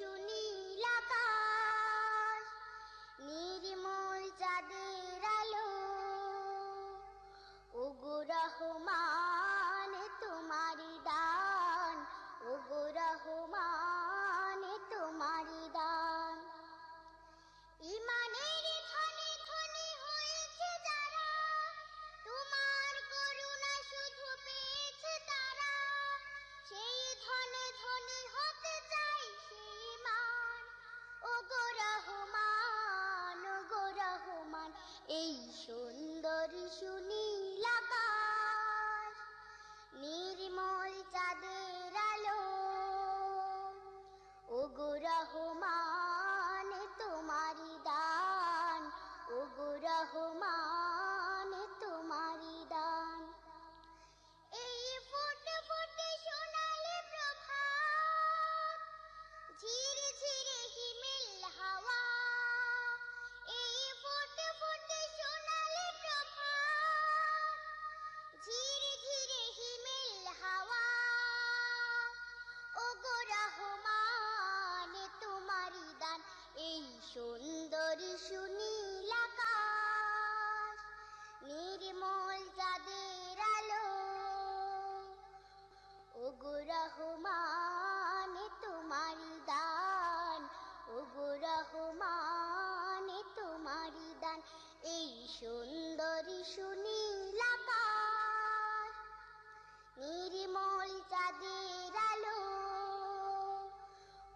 chuni তোমার চাঁদের আলো।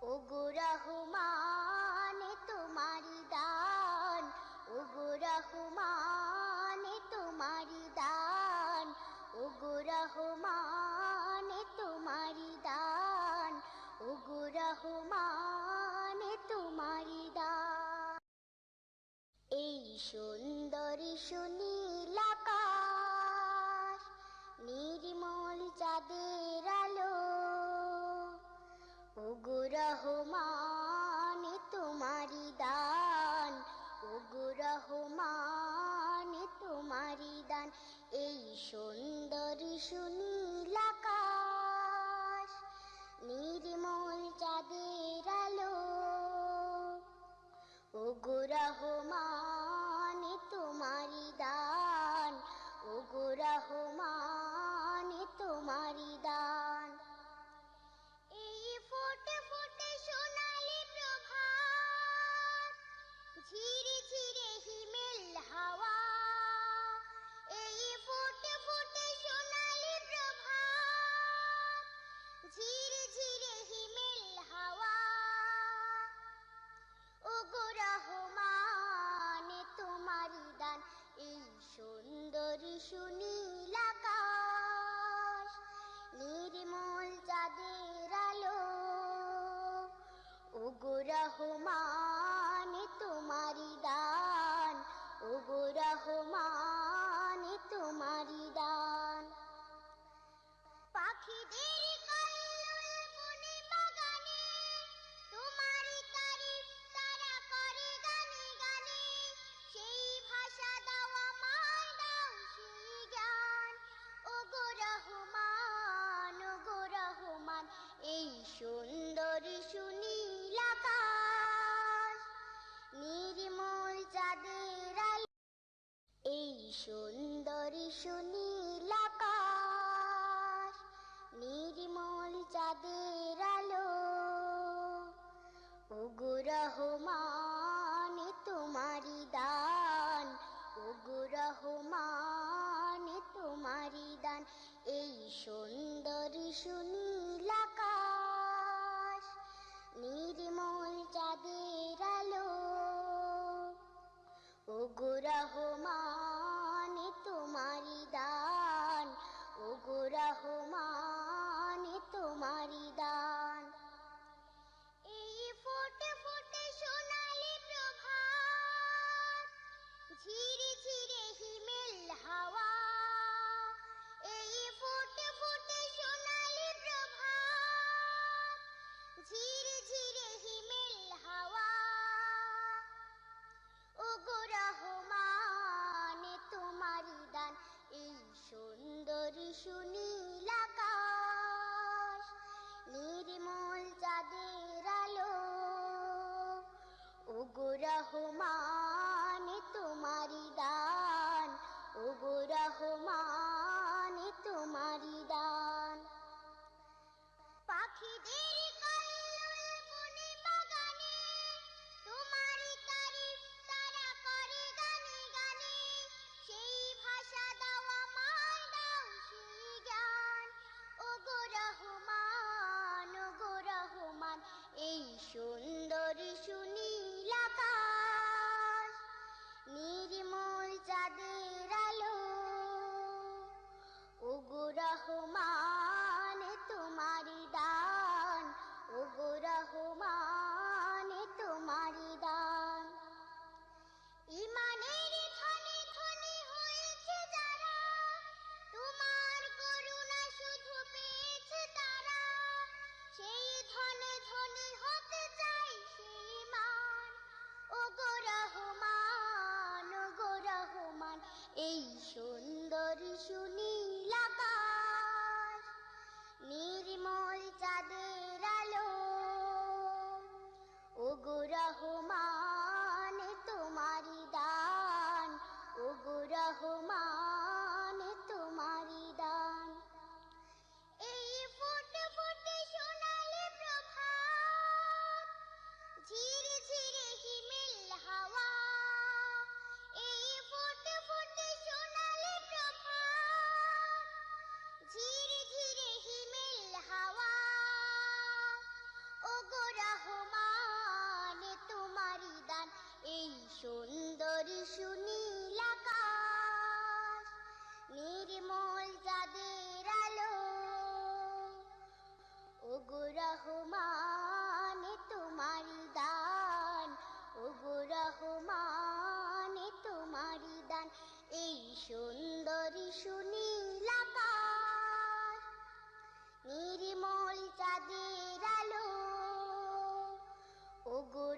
ওগো রহমান তোমারি দান। ওগো রহমান তোমারি দান। ওগো রহমান তোমারি দান। রহমান তোমারি দান। এই সুন্দরী শুনি রহমান, তোমারি দান। ওগো রহমান, তোমারি দান। এই সুন্দর সুনীলাকাশ নির্মল চাঁদের আলো। ওগো রহমান শুনি সুন্দরী রহমান তোমারি দান। ওগো রহমান তোমারি দান। পাখিদের